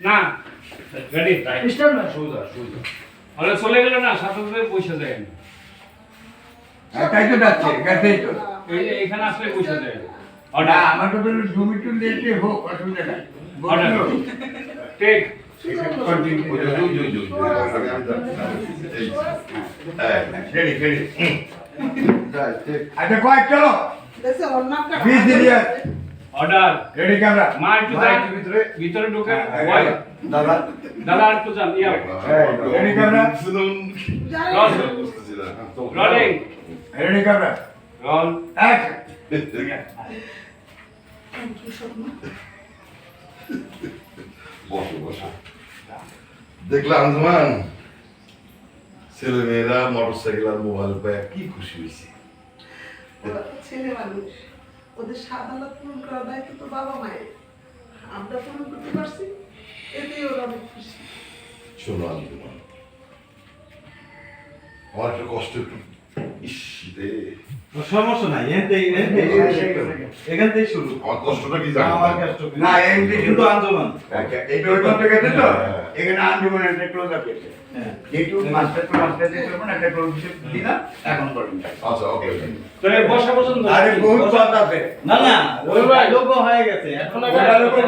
না। Ready start না সোজা সোজা হলে চলে গেলে না সাথে সাথে পয়সা দেয় না। হ্যাঁ, তাই তো যাচ্ছে গেছেই তো। এখানে আসলে পয়সা দেয় না। আমার তো বলল জমি টুম দিয়েছে হোক অসুবিধা নাই। রেডি আচ্ছা কয়েক চলো। বিশ দিলিয়ার অর্ডার রেডি ক্যামেরা মা একটু ভাই, ভিতরে। ভিতরে ঢুকে হ্যাঁ, ওই, দাদা। দাদা আর একটু যান ইয়া। রেডি ক্যামেরা শুনুন roll. Rolling ready camera roll action বসো বসো। দেখলে আঞ্জমান ছেলে মেয়েরা মোটর সাইকেল আর মোবাইল পায় কি খুশি হয়েছে? ছেলে মানুষ। ওদের সাদালা পূরণ করার দায়িত্ব তো বাবা মায়ের। আমরা পূরণ করতে পারছি, এতেই ওরা অনেক খুশি। শোনো তোমার আমার একটা কষ্ট একটু সমস্যা নাই এখান থেকে এখান থেকে শুরু। কষ্টটা কি জানো আমার কাছে না, এমনি কিন্তু আঞ্জমান। আচ্ছা এই তো ওই গেছে তো? এখানে আঞ্জুমান একটা ক্লোজ আপ গেছে হ্যাঁ মাস্টার তো মাস্টার দিতে পারব একটা ক্লোজ এখন করুন। আচ্ছা ওকে তাহলে বসা পর্যন্ত। আরে বহুত পথ আছে। না না ওই ডায়লগও হয়ে গেছে। এখন আবার ওটা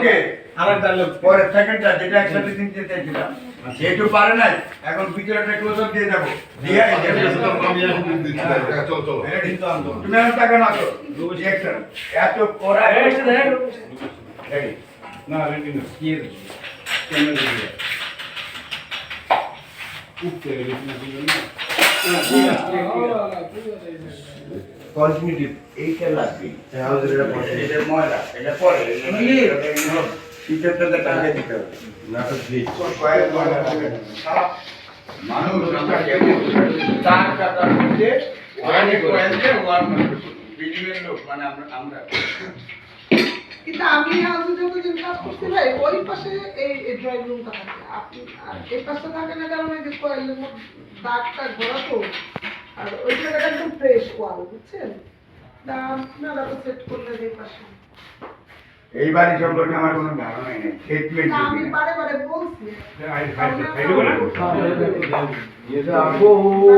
পরে সেকেন্ডটা যেটা একসাথে দিতে চাইছিলাম যেহেতু পারে নাই এখন ক্লোজ আপ দিয়ে দিয়ে? তুমি এখন টাকা না তো এত পড়া না হ্যাঁ, এইটা লাগবে। এটা ময়লা এটা পরে। টাকা দিতে হবে নাটক মানুষ আমরা কেমন তার ওয়ার লোক মানে আমরা আমরা। কিন্তু আমি যতদিন কাজ করতে ভাই ওই পাশে এই ড্রয়িং রুমটা থাকে। আপনি আর এই পাশে থাকে না কারণ এই যে কয়েলের মধ্যে দাগটা ঘোরা তো আর ওই জায়গাটা একদম ফ্রেশ ওয়াল বুঝছেন? তা আপনারা তো সেট করলেন এই পাশে। এই বাড়ি সম্পর্কে আমার কোনো ধারণাই নেই স্টেটমেন্ট না আমি বারে বারে বলছি আই আই আই দেবো না বারে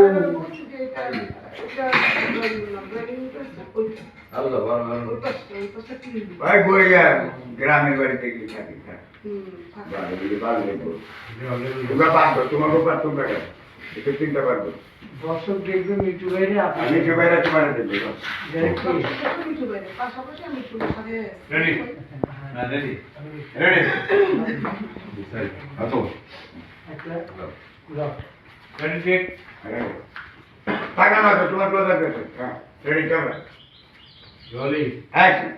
বারে বলছি যে এটা এটা ড্রয়িং রুম ড্রয়িং রুমটা ওই আল্লাহ ভালো ভালো ওই পাশটা ওই পাশটা কি ভাই বইয়া গ্রামের বাড়িতে গিয়ে থাকি থাক হুম থাকে। বাড়ি গিয়ে বাড়ি বল তোমরা একটু চিন্তা পারব দর্শক দেখবে মিঠু ভাইরে আমি জুবাইরা তোমার দেবো পাশাপাশি মিঠু বাইরে, পাশাপাশি আমি মিঠু সাথে Ready? হ্যাঁ রেডি রেডি আচ্ছা একটা রেডি টেক টাকা না তোমার হ্যাঁ রেডি ক্যামেরা রলিং অ্যাকশন